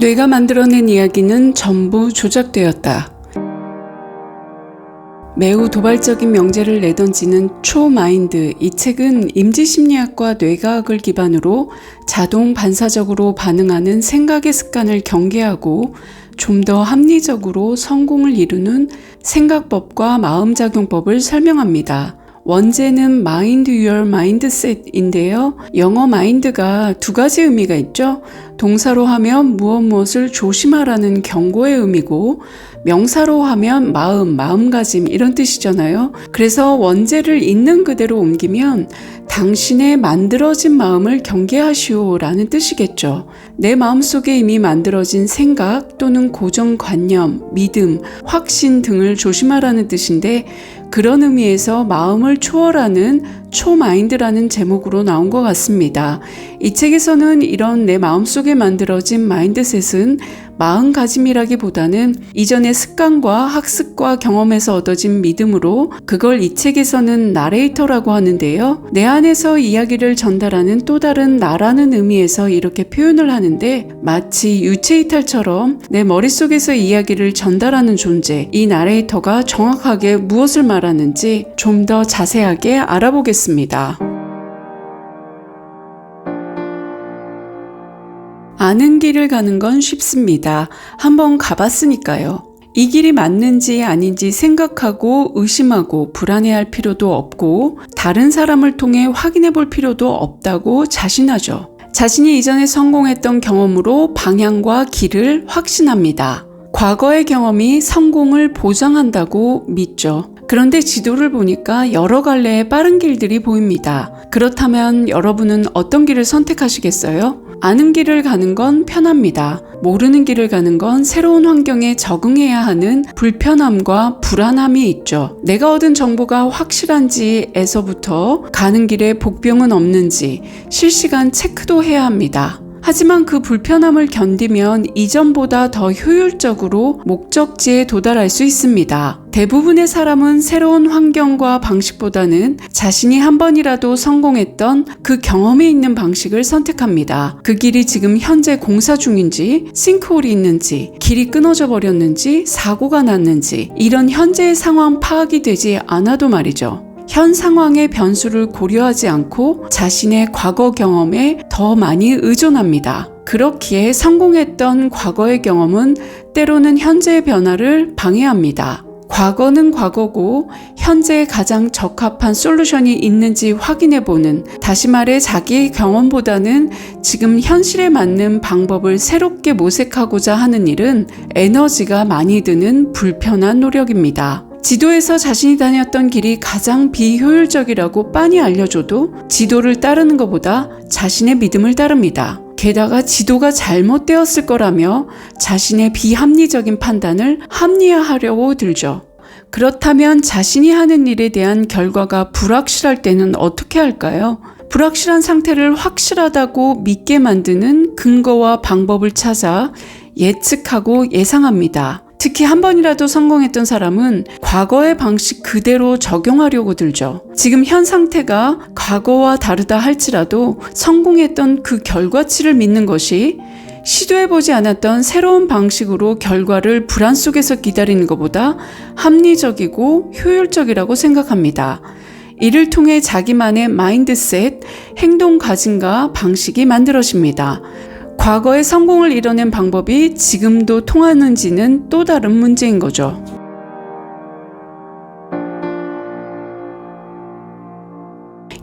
뇌가 만들어낸 이야기는 전부 조작되었다. 매우 도발적인 명제를 내던지는 초마인드 이 책은 임지심리학과 뇌과학을 기반으로 자동 반사적으로 반응하는 생각의 습관을 경계하고 좀 더 합리적으로 성공을 이루는 생각법과 마음작용법을 설명합니다. 원제는 mind your mindset인데요. 영어 mind가 두 가지 의미가 있죠. 동사로 하면 무엇 무엇을 조심하라는 경고의 의미고 명사로 하면 마음, 마음가짐 이런 뜻이잖아요. 그래서 원제를 있는 그대로 옮기면 당신의 만들어진 마음을 경계하시오 라는 뜻이겠죠. 내 마음속에 이미 만들어진 생각 또는 고정관념, 믿음, 확신 등을 조심하라는 뜻인데 그런 의미에서 마음을 초월하는 초마인드라는 제목으로 나온 것 같습니다. 이 책에서는 이런 내 마음속에 만들어진 마인드셋은 마음가짐이라기보다는 이전의 습관과 학습과 경험에서 얻어진 믿음으로 그걸 이 책에서는 나레이터라고 하는데요. 내 안에서 이야기를 전달하는 또 다른 나라는 의미에서 이렇게 표현을 하는데 마치 유체이탈처럼 내 머릿속에서 이야기를 전달하는 존재, 이 나레이터가 정확하게 무엇을 말하는지 좀 더 자세하게 알아보겠습니다. 아는 길을 가는 건 쉽습니다. 한번 가봤으니까요. 이 길이 맞는지 아닌지 생각하고 의심하고 불안해할 필요도 없고 다른 사람을 통해 확인해 볼 필요도 없다고 자신하죠. 자신이 이전에 성공했던 경험으로 방향과 길을 확신합니다. 과거의 경험이 성공을 보장한다고 믿죠. 그런데 지도를 보니까 여러 갈래의 빠른 길들이 보입니다. 그렇다면 여러분은 어떤 길을 선택하시겠어요? 아는 길을 가는 건 편합니다. 모르는 길을 가는 건 새로운 환경에 적응해야 하는 불편함과 불안함이 있죠. 내가 얻은 정보가 확실한지에서부터 가는 길에 복병은 없는지 실시간 체크도 해야 합니다. 하지만 그 불편함을 견디면 이전보다 더 효율적으로 목적지에 도달할 수 있습니다. 대부분의 사람은 새로운 환경과 방식보다는 자신이 한 번이라도 성공했던 그 경험이 있는 방식을 선택합니다. 그 길이 지금 현재 공사 중인지, 싱크홀이 있는지, 길이 끊어져 버렸는지, 사고가 났는지, 이런 현재의 상황 파악이 되지 않아도 말이죠. 현 상황의 변수를 고려하지 않고 자신의 과거 경험에 더 많이 의존합니다. 그렇기에 성공했던 과거의 경험은 때로는 현재의 변화를 방해합니다. 과거는 과거고 현재에 가장 적합한 솔루션이 있는지 확인해 보는 다시 말해 자기의 경험보다는 지금 현실에 맞는 방법을 새롭게 모색하고자 하는 일은 에너지가 많이 드는 불편한 노력입니다. 지도에서 자신이 다녔던 길이 가장 비효율적이라고 빤히 알려줘도 지도를 따르는 것보다 자신의 믿음을 따릅니다. 게다가 지도가 잘못되었을 거라며 자신의 비합리적인 판단을 합리화하려고 들죠. 그렇다면 자신이 하는 일에 대한 결과가 불확실할 때는 어떻게 할까요? 불확실한 상태를 확실하다고 믿게 만드는 근거와 방법을 찾아 예측하고 예상합니다. 특히 한 번이라도 성공했던 사람은 과거의 방식 그대로 적용하려고 들죠. 지금 현 상태가 과거와 다르다 할지라도 성공했던 그 결과치를 믿는 것이 시도해보지 않았던 새로운 방식으로 결과를 불안 속에서 기다리는 것보다 합리적이고 효율적이라고 생각합니다. 이를 통해 자기만의 마인드셋, 행동 가짐과 방식이 만들어집니다. 과거의 성공을 이뤄낸 방법이 지금도 통하는지는 또 다른 문제인 거죠.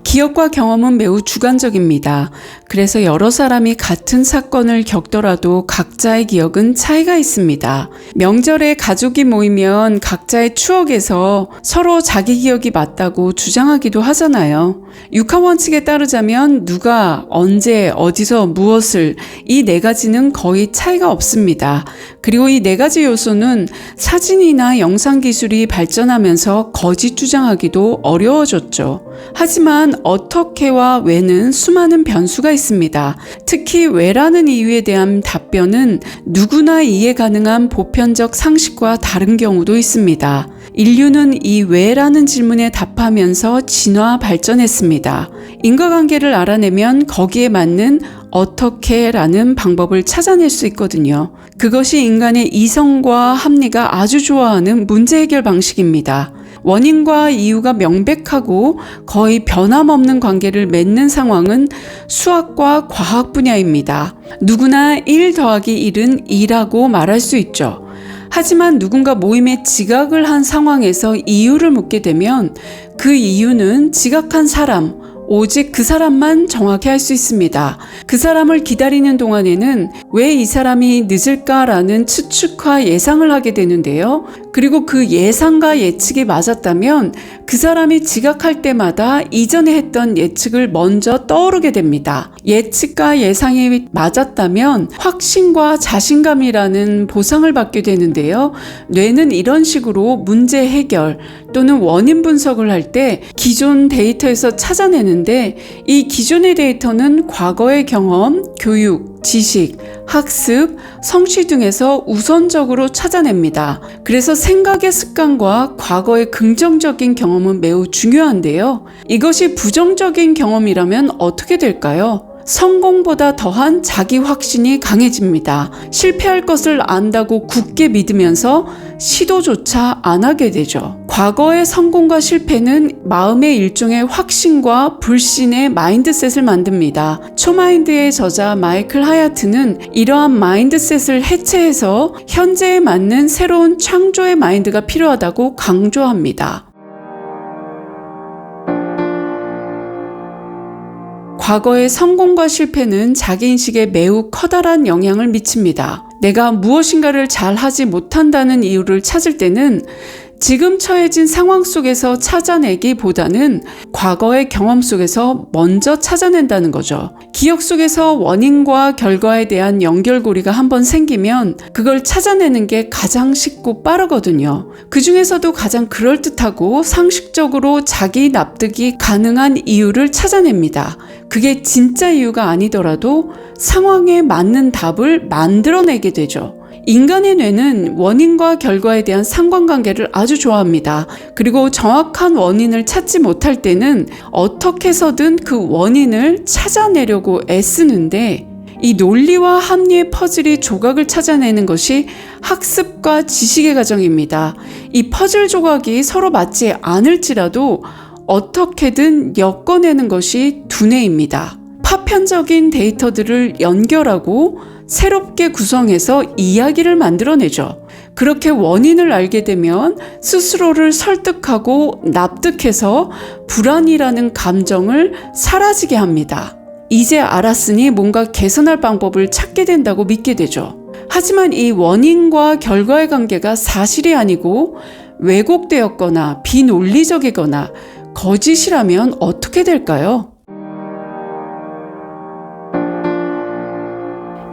기억과 경험은 매우 주관적입니다. 그래서 여러 사람이 같은 사건을 겪더라도 각자의 기억은 차이가 있습니다. 명절에 가족이 모이면 각자의 추억에서 서로 자기 기억이 맞다고 주장하기도 하잖아요. 육하 원칙에 따르자면 누가 언제 어디서 무엇을 이 네 가지는 거의 차이가 없습니다. 그리고 이 네 가지 요소는 사진이나 영상 기술이 발전하면서 거짓 주장하기도 어려워졌죠. 하지만 어떻게와 왜는 수많은 변수가 있습니다. 특히 왜라는 이유에 대한 답변은 누구나 이해 가능한 보편적 상식과 다른 경우도 있습니다. 인류는 이 왜라는 질문에 답하면서 진화 발전했습니다. 인과관계를 알아내면 거기에 맞는 어떻게 라는 방법을 찾아낼 수 있거든요. 그것이 인간의 이성과 합리가 아주 좋아하는 문제 해결 방식입니다. 원인과 이유가 명백하고 거의 변함없는 관계를 맺는 상황은 수학과 과학 분야입니다. 누구나 1 더하기 1은 2라고 말할 수 있죠. 하지만 누군가 모임에 지각을 한 상황에서 이유를 묻게 되면 그 이유는 지각한 사람, 오직 그 사람만 정확히 할 수 있습니다. 그 사람을 기다리는 동안에는 왜 이 사람이 늦을까라는 추측과 예상을 하게 되는데요. 그리고 그 예상과 예측이 맞았다면 그 사람이 지각할 때마다 이전에 했던 예측을 먼저 떠오르게 됩니다. 예측과 예상이 맞았다면 확신과 자신감이라는 보상을 받게 되는데요. 뇌는 이런 식으로 문제 해결 또는 원인 분석을 할 때 기존 데이터에서 찾아내는데 이 기존의 데이터는 과거의 경험, 교육, 지식, 학습, 성취 등에서 우선적으로 찾아냅니다. 그래서 생각의 습관과 과거의 긍정적인 경험은 매우 중요한데요. 이것이 부정적인 경험이라면 어떻게 될까요? 성공보다 더한 자기 확신이 강해집니다. 실패할 것을 안다고 굳게 믿으면서 시도조차 안 하게 되죠. 과거의 성공과 실패는 마음의 일종의 확신과 불신의 마인드셋을 만듭니다. 초마인드의 저자 마이클 하야트는 이러한 마인드셋을 해체해서 현재에 맞는 새로운 창조의 마인드가 필요하다고 강조합니다. 과거의 성공과 실패는 자기인식에 매우 커다란 영향을 미칩니다. 내가 무엇인가를 잘 하지 못한다는 이유를 찾을 때는 지금 처해진 상황 속에서 찾아내기보다는 과거의 경험 속에서 먼저 찾아낸다는 거죠. 기억 속에서 원인과 결과에 대한 연결고리가 한번 생기면 그걸 찾아내는 게 가장 쉽고 빠르거든요. 그 중에서도 가장 그럴듯하고 상식적으로 자기 납득이 가능한 이유를 찾아냅니다. 그게 진짜 이유가 아니더라도 상황에 맞는 답을 만들어내게 되죠. 인간의 뇌는 원인과 결과에 대한 상관관계를 아주 좋아합니다. 그리고 정확한 원인을 찾지 못할 때는 어떻게 해서든 그 원인을 찾아내려고 애쓰는데 이 논리와 합리의 퍼즐이 조각을 찾아내는 것이 학습과 지식의 과정입니다. 이 퍼즐 조각이 서로 맞지 않을지라도 어떻게든 엮어내는 것이 두뇌입니다. 파편적인 데이터들을 연결하고 새롭게 구성해서 이야기를 만들어내죠. 그렇게 원인을 알게 되면 스스로를 설득하고 납득해서 불안이라는 감정을 사라지게 합니다. 이제 알았으니 뭔가 개선할 방법을 찾게 된다고 믿게 되죠. 하지만 이 원인과 결과의 관계가 사실이 아니고 왜곡되었거나 비논리적이거나 거짓이라면 어떻게 될까요?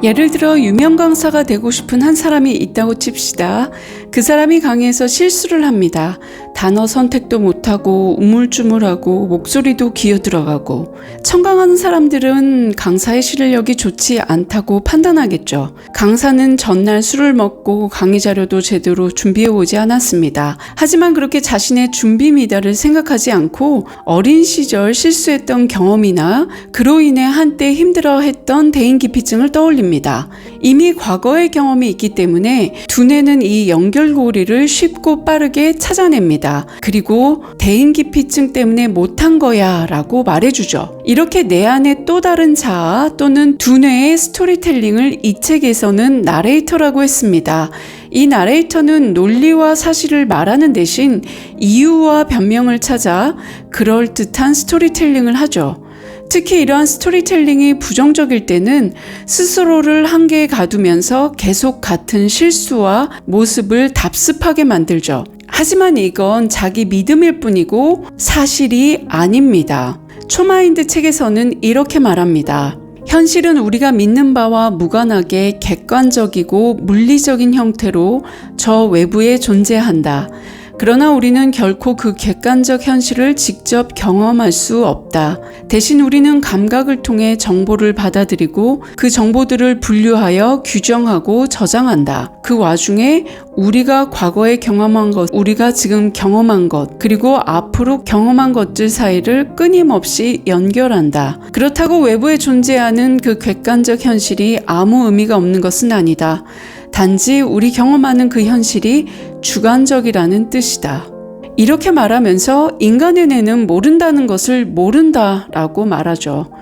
예를 들어 유명 강사가 되고 싶은 한 사람이 있다고 칩시다. 그 사람이 강의에서 실수를 합니다. 단어 선택도 못하고 우물쭈물하고 목소리도 기어 들어가고 청강하는 사람들은 강사의 실력이 좋지 않다고 판단하겠죠. 강사는 전날 술을 먹고 강의 자료도 제대로 준비해 오지 않았습니다. 하지만 그렇게 자신의 준비 미달을 생각하지 않고 어린 시절 실수했던 경험이나 그로 인해 한때 힘들어했던 대인 기피증을 떠올립 니다. 이미 과거의 경험이 있기 때문에 두뇌는 이 연결고리를 쉽고 빠르게 찾아냅니다. 그리고 대인기피증 때문에 못한 거야 라고 말해주죠. 이렇게 내 안에 또 다른 자아 또는 두뇌의 스토리텔링을 이 책에서는 나레이터라고 했습니다. 이 나레이터는 논리와 사실을 말하는 대신 이유와 변명을 찾아 그럴듯한 스토리텔링을 하죠. 특히 이러한 스토리텔링이 부정적일 때는 스스로를 한계에 가두면서 계속 같은 실수와 모습을 답습하게 만들죠. 하지만 이건 자기 믿음일 뿐이고 사실이 아닙니다. 초마인드 책에서는 이렇게 말합니다. 현실은 우리가 믿는 바와 무관하게 객관적이고 물리적인 형태로 저 외부에 존재한다. 그러나 우리는 결코 그 객관적 현실을 직접 경험할 수 없다. 대신 우리는 감각을 통해 정보를 받아들이고 그 정보들을 분류하여 규정하고 저장한다. 그 와중에 우리가 과거에 경험한 것, 우리가 지금 경험한 것, 그리고 앞으로 경험한 것들 사이를 끊임없이 연결한다. 그렇다고 외부에 존재하는 그 객관적 현실이 아무 의미가 없는 것은 아니다. 단지 우리 경험하는 그 현실이 주관적이라는 뜻이다. 이렇게 말하면서 인간의 뇌는 모른다는 것을 모른다라고 말하죠.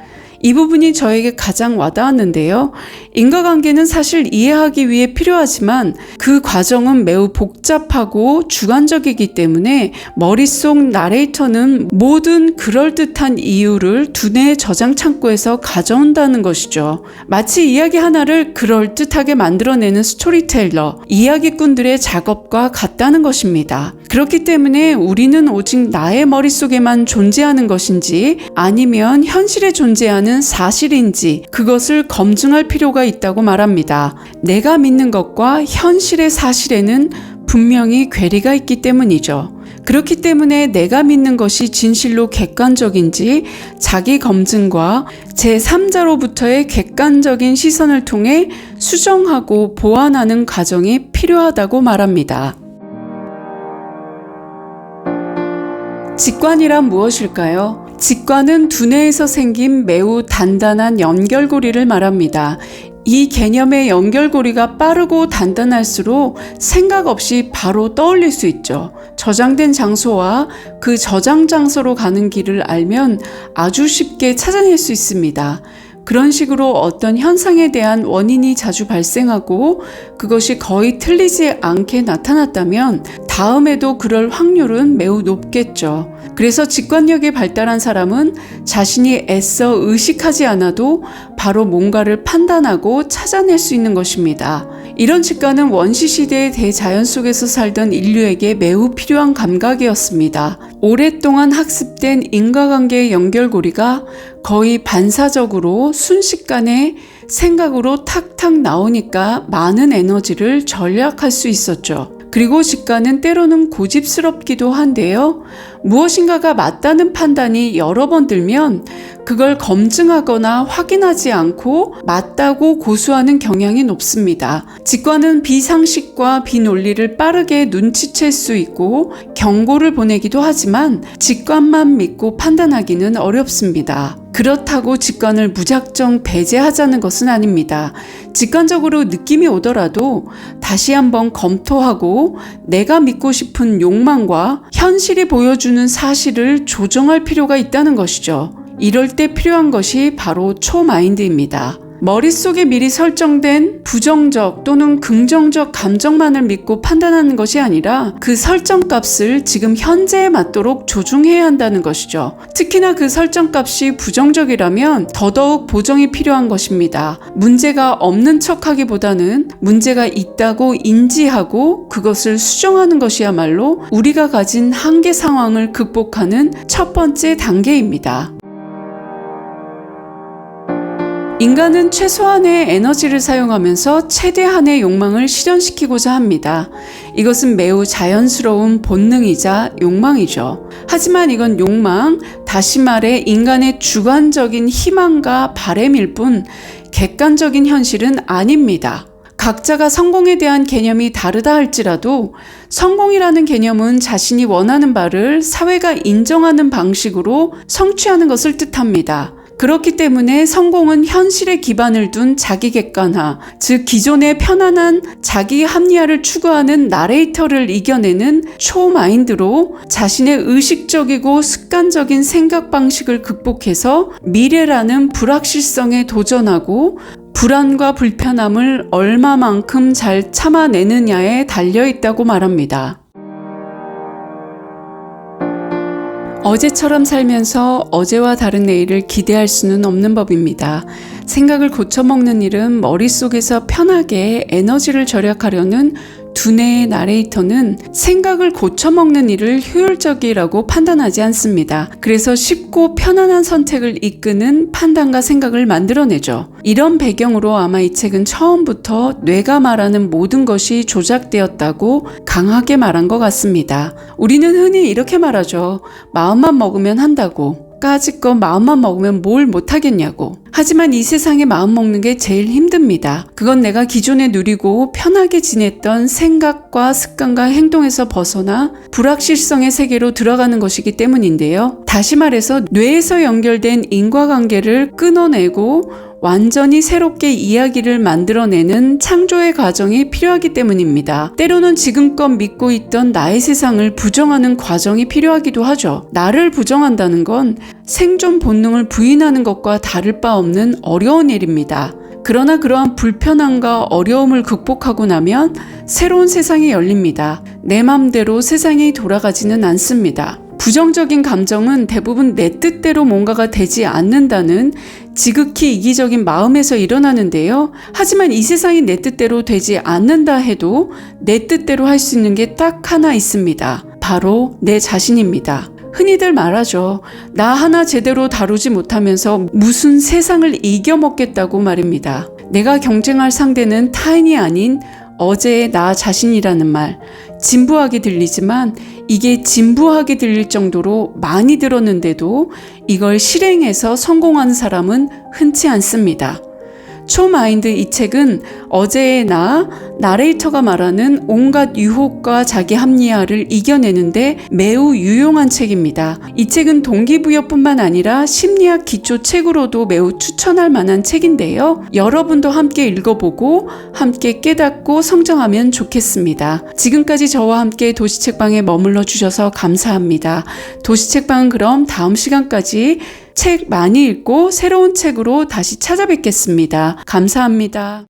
이 부분이 저에게 가장 와닿았는데요. 인과관계는 사실 이해하기 위해 필요하지만 그 과정은 매우 복잡하고 주관적이기 때문에 머릿속 나레이터는 모든 그럴듯한 이유를 두뇌의 저장 창고에서 가져온다는 것이죠. 마치 이야기 하나를 그럴듯하게 만들어내는 스토리텔러, 이야기꾼들의 작업과 같다는 것입니다. 그렇기 때문에 우리는 오직 나의 머릿속에만 존재하는 것인지 아니면 현실에 존재하는 사실인지 그것을 검증할 필요가 있다고 말합니다. 내가 믿는 것과 현실의 사실에는 분명히 괴리가 있기 때문이죠. 그렇기 때문에 내가 믿는 것이 진실로 객관적인지 자기 검증과 제3자로부터의 객관적인 시선을 통해 수정하고 보완하는 과정이 필요하다고 말합니다. 직관이란 무엇일까요? 직관은 두뇌에서 생긴 매우 단단한 연결고리를 말합니다. 이 개념의 연결고리가 빠르고 단단할수록 생각 없이 바로 떠올릴 수 있죠. 저장된 장소와 그 저장 장소로 가는 길을 알면 아주 쉽게 찾아낼 수 있습니다. 그런 식으로 어떤 현상에 대한 원인이 자주 발생하고 그것이 거의 틀리지 않게 나타났다면 다음에도 그럴 확률은 매우 높겠죠. 그래서 직관력이 발달한 사람은 자신이 애써 의식하지 않아도 바로 뭔가를 판단하고 찾아낼 수 있는 것입니다. 이런 직관은 원시 시대의 대자연 속에서 살던 인류에게 매우 필요한 감각이었습니다. 오랫동안 학습된 인과관계의 연결고리가 거의 반사적으로 순식간에 생각으로 탁탁 나오니까 많은 에너지를 절약할 수 있었죠. 그리고 직관은 때로는 고집스럽기도 한데요. 무엇인가가 맞다는 판단이 여러 번 들면 그걸 검증하거나 확인하지 않고 맞다고 고수하는 경향이 높습니다. 직관은 비상식과 비논리를 빠르게 눈치챌 수 있고 경고를 보내기도 하지만 직관만 믿고 판단하기는 어렵습니다. 그렇다고 직관을 무작정 배제하자는 것은 아닙니다. 직관적으로 느낌이 오더라도 다시 한번 검토하고 내가 믿고 싶은 욕망과 현실이 보여주는 사실을 조정할 필요가 있다는 것이죠. 이럴 때 필요한 것이 바로 초마인드입니다. 머릿속에 미리 설정된 부정적 또는 긍정적 감정만을 믿고 판단하는 것이 아니라 그 설정 값을 지금 현재에 맞도록 조중해야 한다는 것이죠. 특히나 그 설정 값이 부정적이라면 더더욱 보정이 필요한 것입니다. 문제가 없는 척 하기보다는 문제가 있다고 인지하고 그것을 수정하는 것이야말로 우리가 가진 한계 상황을 극복하는 첫 번째 단계입니다. 인간은 최소한의 에너지를 사용하면서 최대한의 욕망을 실현시키고자 합니다. 이것은 매우 자연스러운 본능이자 욕망이죠. 하지만 이건 욕망, 다시 말해 인간의 주관적인 희망과 바램일 뿐 객관적인 현실은 아닙니다. 각자가 성공에 대한 개념이 다르다 할지라도 성공이라는 개념은 자신이 원하는 바를 사회가 인정하는 방식으로 성취하는 것을 뜻합니다. 그렇기 때문에 성공은 현실에 기반을 둔 자기 객관화, 즉 기존의 편안한 자기 합리화를 추구하는 나레이터를 이겨내는 초마인드로 자신의 의식적이고 습관적인 생각 방식을 극복해서 미래라는 불확실성에 도전하고 불안과 불편함을 얼마만큼 잘 참아내느냐에 달려 있다고 말합니다. 어제처럼 살면서 어제와 다른 내일을 기대할 수는 없는 법입니다. 생각을 고쳐먹는 일은 머릿속에서 편하게 에너지를 절약하려는 두뇌의 나레이터는 생각을 고쳐먹는 일을 효율적이라고 판단하지 않습니다. 그래서 쉽고 편안한 선택을 이끄는 판단과 생각을 만들어내죠. 이런 배경으로 아마 이 책은 처음부터 뇌가 말하는 모든 것이 조작되었다고 강하게 말한 것 같습니다. 우리는 흔히 이렇게 말하죠. 마음만 먹으면 한다고. 까짓거 마음만 먹으면 뭘 못하겠냐고. 하지만 이 세상에 마음 먹는 게 제일 힘듭니다. 그건 내가 기존에 누리고 편하게 지냈던 생각과 습관과 행동에서 벗어나 불확실성의 세계로 들어가는 것이기 때문인데요. 다시 말해서 뇌에서 연결된 인과관계를 끊어내고 완전히 새롭게 이야기를 만들어내는 창조의 과정이 필요하기 때문입니다. 때로는 지금껏 믿고 있던 나의 세상을 부정하는 과정이 필요하기도 하죠. 나를 부정한다는 건 생존 본능을 부인하는 것과 다를 바 없는 어려운 일입니다. 그러나 그러한 불편함과 어려움을 극복하고 나면 새로운 세상이 열립니다. 내 맘대로 세상이 돌아가지는 않습니다. 부정적인 감정은 대부분 내 뜻대로 뭔가가 되지 않는다는 지극히 이기적인 마음에서 일어나는데요. 하지만 이 세상이 내 뜻대로 되지 않는다 해도 내 뜻대로 할 수 있는 게 딱 하나 있습니다. 바로 내 자신입니다. 흔히들 말하죠. 나 하나 제대로 다루지 못하면서 무슨 세상을 이겨먹겠다고 말입니다. 내가 경쟁할 상대는 타인이 아닌 어제의 나 자신이라는 말. 진부하게 들리지만 이게 진부하게 들릴 정도로 많이 들었는데도 이걸 실행해서 성공하는 사람은 흔치 않습니다. 초마인드 이 책은 어제의 나, 나레이터가 말하는 온갖 유혹과 자기 합리화를 이겨내는데 매우 유용한 책입니다. 이 책은 동기부여뿐만 아니라 심리학 기초 책으로도 매우 추천할 만한 책인데요. 여러분도 함께 읽어보고 함께 깨닫고 성장하면 좋겠습니다. 지금까지 저와 함께 도시책방에 머물러 주셔서 감사합니다. 도시책방은 그럼 다음 시간까지 책 많이 읽고 새로운 책으로 다시 찾아뵙겠습니다. 감사합니다.